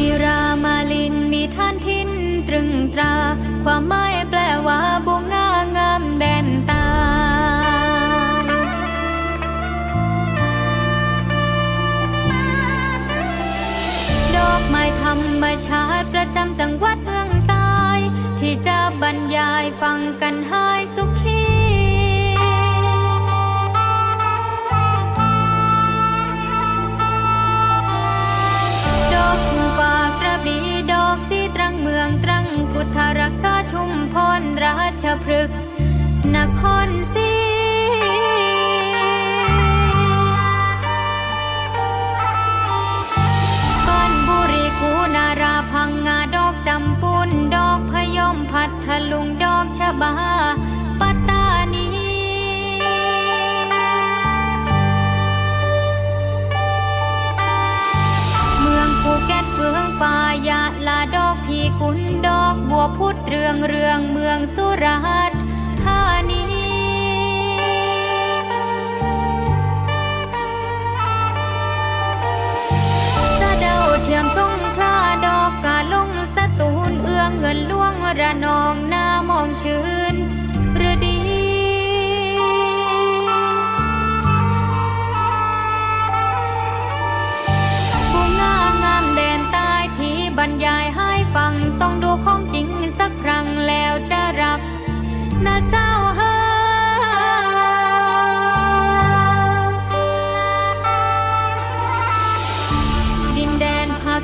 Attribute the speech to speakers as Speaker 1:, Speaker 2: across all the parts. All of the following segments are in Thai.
Speaker 1: นิรามาลินมีท่านทินตรึงตรา ความหมายแปลว่าบุงงางามแดนตา ดอกไม้ธรรมชาติประจำจังหวัดเมืองใต้ที่จะบรรยายฟังกันให้สุข รักษาชุมพรราชพฤกษ์นครศรีบ้านบุรีคูนาราพังงาดอกจำปุนดอกพยมพัทลุงดอกชะบา อกบัวพุดเรืองเรืองเมืองสุราษฎร์ธานีสะเดาเทียมทรงพระดอกกาลงสตูลเอื้องเงินล่วงระนองหน้ามองชื่อ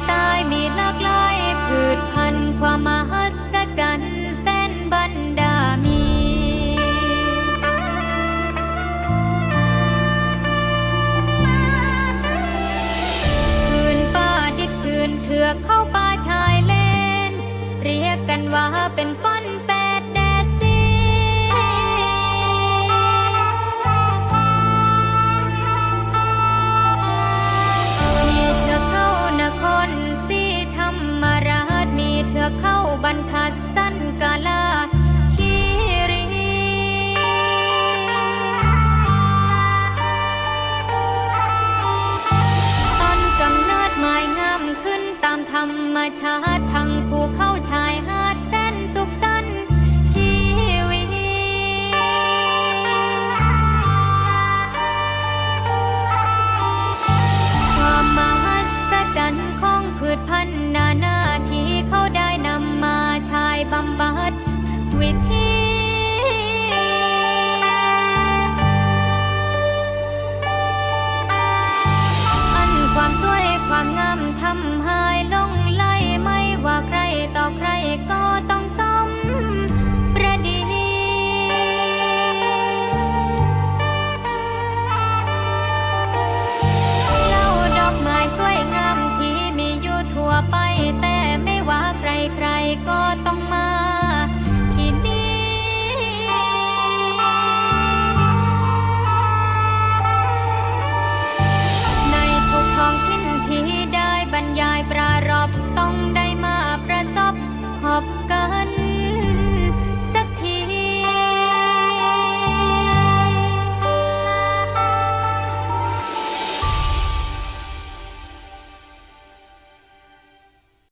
Speaker 1: ใต้มีหลากหลายพืชพันธุ์ความมหัศจรรย์แสนบรรดามีพืนป่าดิบชื้นเถือกเข้าป่าชายเลน เรียกกันว่าเป็นฟันแปด บรรทัดสั้นกาลาคีรีตอนกำเนิดไม้งามขึ้นตามธรรมชาติทั้งภูเขาชายหาำบัดวิธีอันความสวยความงามทำ รอบต้องได้มาประสบขอบกัน